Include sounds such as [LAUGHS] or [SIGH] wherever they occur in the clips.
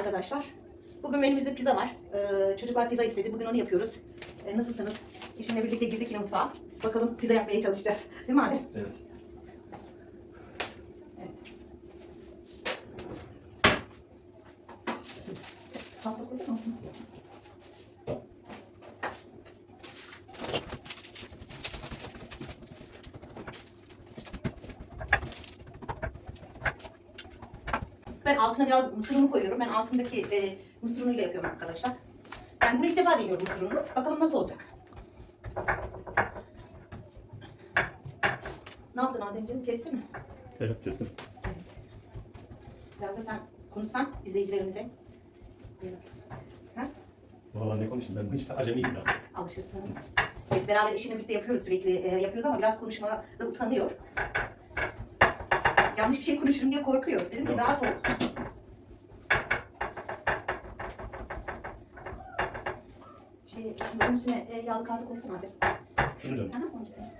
arkadaşlar. Bugün menümüzde pizza var. Ee, çocuklar pizza istedi. Bugün onu yapıyoruz. Ee, nasılsınız? Eşimle birlikte girdik yine mutfağa. Bakalım pizza yapmaya çalışacağız. Değil mi Adem? Evet. Evet. Salata koydun mu? Ben altına biraz mısır unu koyuyorum. Ben altındaki e, mısır unuyla yapıyorum arkadaşlar. Ben bunu ilk defa deniyorum mısır ununu. Bakalım nasıl olacak. Ne yaptın Ademciğim? Kestin mi? Evet kesin. Biraz da sen konuşsan izleyicilerimize. Ha? Valla ne konuşayım ben işte acemiyim ya. Alışırsın. Evet, beraber eşimle birlikte yapıyoruz sürekli e, yapıyoruz ama biraz konuşmada utanıyor. Yanlış bir şey konuşurum diye korkuyor. Dedim ki rahat ol. Şey, şimdi onun üstüne e, yağlı kağıdı koysana hadi. Şunu canım. Aha, onun üstüne.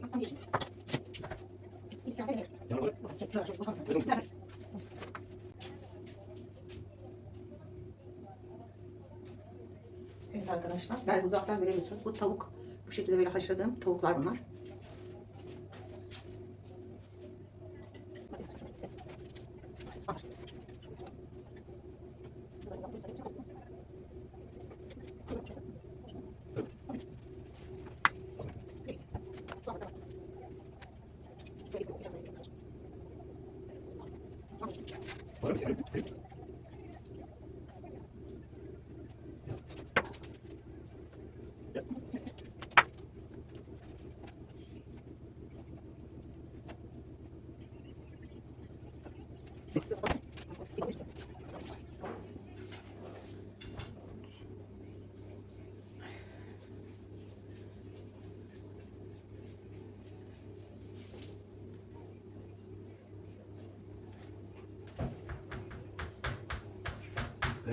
Tamam, geçin. Bir tane ver. Çek, şuraya, şuraya, şuraya. Arkadaşlar, belki uzaktan göremiyorsunuz. Bu tavuk, bu şekilde böyle haşladığım tavuklar bunlar.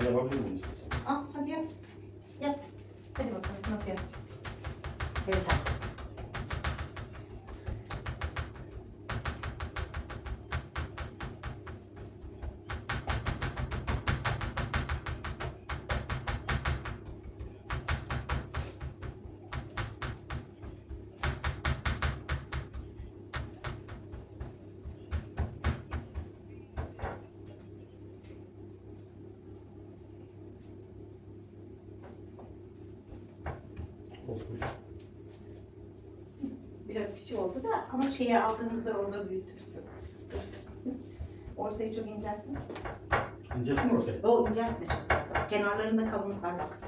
대답할 분이 있으세요? 어? 하디야? Biraz küçük oldu da ama şeye aldığımızda orada büyütürsün. [LAUGHS] Ortayı çok inceltme. İnceltin mi ortaya? O inceltme çok fazla. Kenarlarında kalınlık var bak.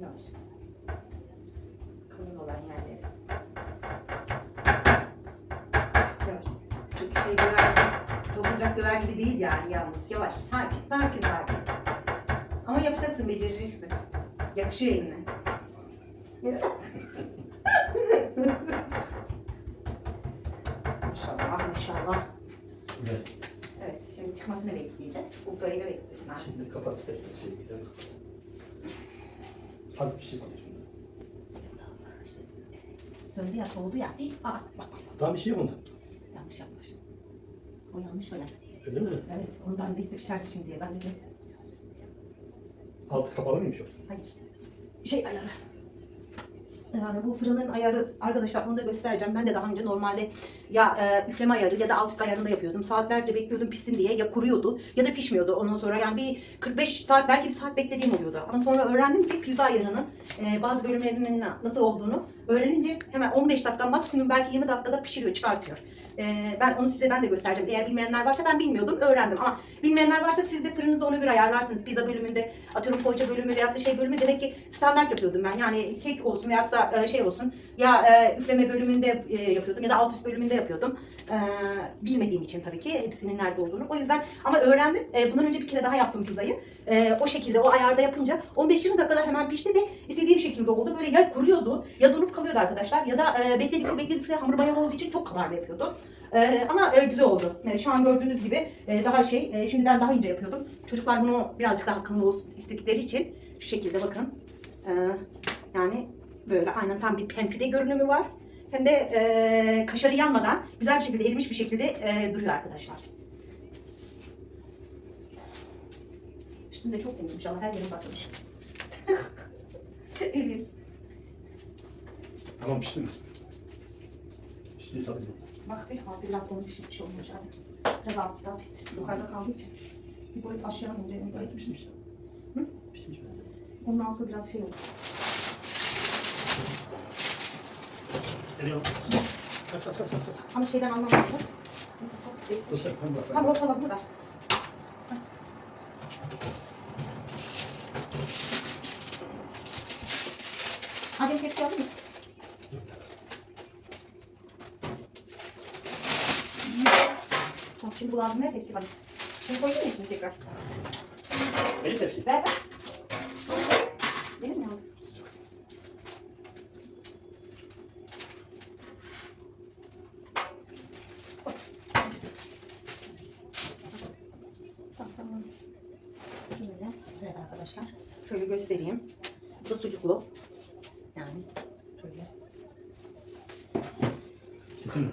Yavaş. Kalın olan yerleri. Yavaş. Çok şey döver, toplayacak döver gibi değil yani yalnız. Yavaş, sakin, sakin, sakin. Ama yapacaksın, becereceksin. Yakışıyor eline. [LAUGHS] maşallah, maşallah. Evet. Evet, şimdi çıkmasını bekleyeceğiz. Bu gayrı beklesin. Şimdi kapat istersen şey güzel. Az bir şey. İşte, söndü ya, soğudu ya. Bir, aa, bak, bak, bak. Daha bir şey yok onda. Yanlış yapmış. O yanlış ayar. Öyle mi? Evet, ondan birisi pişerdi şimdi diye. Ben dedim, Altı kapalı mıymış yoksa? hayır. Şey ayarı. Yani bu fırının ayarı arkadaşlar onu da göstereceğim. Ben de daha önce normalde ya e, üfleme ayarı ya da alt üst ayarında yapıyordum. Saatlerce bekliyordum pişsin diye. Ya kuruyordu ya da pişmiyordu. Ondan sonra yani bir 45 saat belki bir saat beklediğim oluyordu. Ama sonra öğrendim ki pizza ayarının e, bazı bölümlerinin nasıl olduğunu öğrenince hemen 15 dakika maksimum belki 20 dakikada pişiriyor, çıkartıyor. E, ben onu size ben de göstereceğim. Eğer bilmeyenler varsa ben bilmiyordum, öğrendim. Ama bilmeyenler varsa siz de fırınınızı ona göre ayarlarsınız. Pizza bölümünde, atıyorum poğaça bölümü veyahut da şey bölümü demek ki standart yapıyordum ben. Yani kek olsun veyahut da e, şey olsun ya e, üfleme bölümünde e, yapıyordum ya da alt üst bölümünde yapıyordum. E, bilmediğim için tabii ki hepsinin nerede olduğunu. O yüzden ama öğrendim. E, bundan önce bir kere daha yaptım pizzayı. E, o şekilde o ayarda yapınca 15-20 dakikada hemen pişti ve istediğim şekilde oldu. Böyle ya kuruyordu ya donup kalıyordu arkadaşlar ya da e, bekledikçe bekledikçe hamur mayalı olduğu için çok kabarlı yapıyordu. E, ama e, güzel oldu. Yani şu an gördüğünüz gibi e, daha şey e, şimdiden daha ince yapıyordum. Çocuklar bunu birazcık daha kalın olsun istedikleri için şu şekilde bakın. E, yani böyle aynen tam bir hem pide görünümü var. Hem de e, kaşarı yanmadan güzel bir şekilde erimiş bir şekilde e, duruyor arkadaşlar. Üstünde çok temiz inşallah her yerim batmış. [LAUGHS] Elim. Tamam pişti mi? Pişti satayım. Bak bir altı biraz donmuş bir şey olmuş abi. Biraz altı daha pis. Yukarıda kaldığı için. Bir boyut aşağı mı oluyor? Belki pişmiş. Hı? Pişmiş bence. Onun altı biraz şey oldu. Geliyorum. Kaç kaç kaç kaç kaç. Ama şeyden hop, neyse. Dur sen sen bırak. Tam ortalık burada. Adem tepsi alır mısın? Şimdi bu lazım ne tepsi var? Şimdi koydun mu şimdi tekrar? Benim tepsi. Ver ver. Benim mi aldın? Evet arkadaşlar. Şöyle göstereyim. Bu da sucuklu. Yani şöyle. Kesin mi?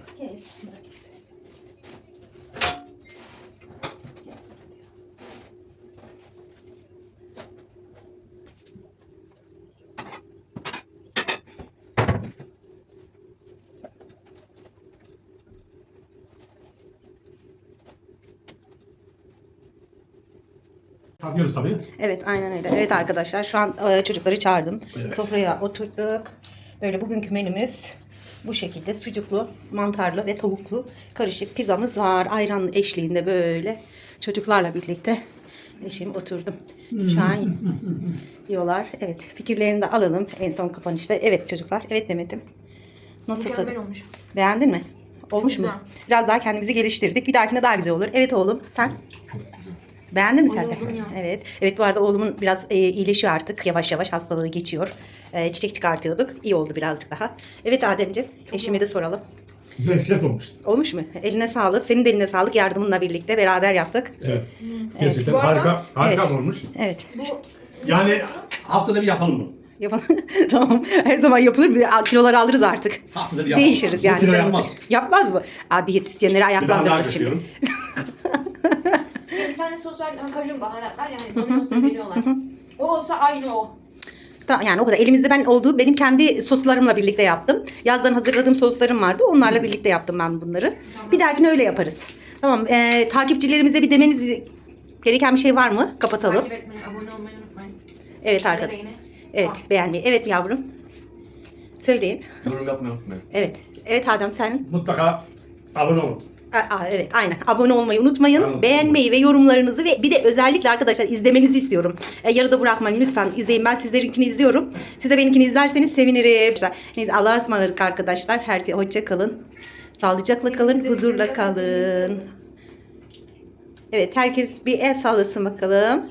Takıyoruz tabii. Evet aynen öyle. Evet arkadaşlar şu an e, çocukları çağırdım. Evet. Sofraya oturduk. Böyle bugünkü menümüz bu şekilde sucuklu, mantarlı ve tavuklu karışık pizzamız var. Ayran eşliğinde böyle çocuklarla birlikte eşim oturdum. Şu an [LAUGHS] yiyorlar. Evet fikirlerini de alalım en son kapanışta. Evet çocuklar. Evet Demet'im. Nasıl tadı? Mükemmel olmuş. Beğendin mi? Olmuş mu? güzel. Biraz daha kendimizi geliştirdik. Bir dahakine daha güzel olur. Evet oğlum sen? Beğendin mi sen de? Ya. Evet. Evet bu arada oğlumun biraz e, iyileşiyor artık. Yavaş yavaş hastalığı geçiyor. E, çiçek çıkartıyorduk. İyi oldu birazcık daha. Evet Ademciğim. eşime de soralım. Dehşet olmuş. Olmuş mu? Eline sağlık. Senin de eline sağlık. Yardımınla birlikte beraber yaptık. Evet. Gerçekten Bu arada- harika, harika Evet. olmuş. Evet. Bu Yani haftada bir yapalım bunu. Yapalım. [LAUGHS] tamam. Her zaman yapılır. Bir kiloları alırız artık. Haftada bir yapalım. Değişiriz yani. kilo canımız. yapmaz. Yapmaz mı? Aa, diyetisyenleri Bir daha daha ayaklandırırız şimdi. götürüyorum. [LAUGHS] tane sos var, yani kajun baharatlar yani Domino's'ta veriyorlar. O olsa aynı o. Ta- Yani o kadar. Elimizde ben olduğu benim kendi soslarımla birlikte yaptım. Yazdan hazırladığım soslarım vardı. Onlarla birlikte yaptım ben bunları. Bir dahakine öyle yaparız. Tamam. E, takipçilerimize bir demeniz gereken bir şey var mı? Kapatalım. Takip etmeyi, abone olmayı unutmayın. Evet Ve arkadaşlar. beğeni. Evet beğenmeyi. Evet yavrum. Söyleyin. Yorum yapmayı unutmayın. Evet. Evet Adem sen. Mutlaka abone olun. Aa, evet aynen. Abone olmayı unutmayın. Tamam. Beğenmeyi ve yorumlarınızı ve bir de özellikle arkadaşlar izlemenizi istiyorum. E, yarıda bırakmayın lütfen izleyin. Ben sizlerinkini izliyorum. Siz de benimkini izlerseniz sevinirim. Neyse Allah'a ısmarladık arkadaşlar. Herkese hoşça kalın. Sağlıcakla kalın, huzurla kalın. Evet herkes bir el sallasın bakalım.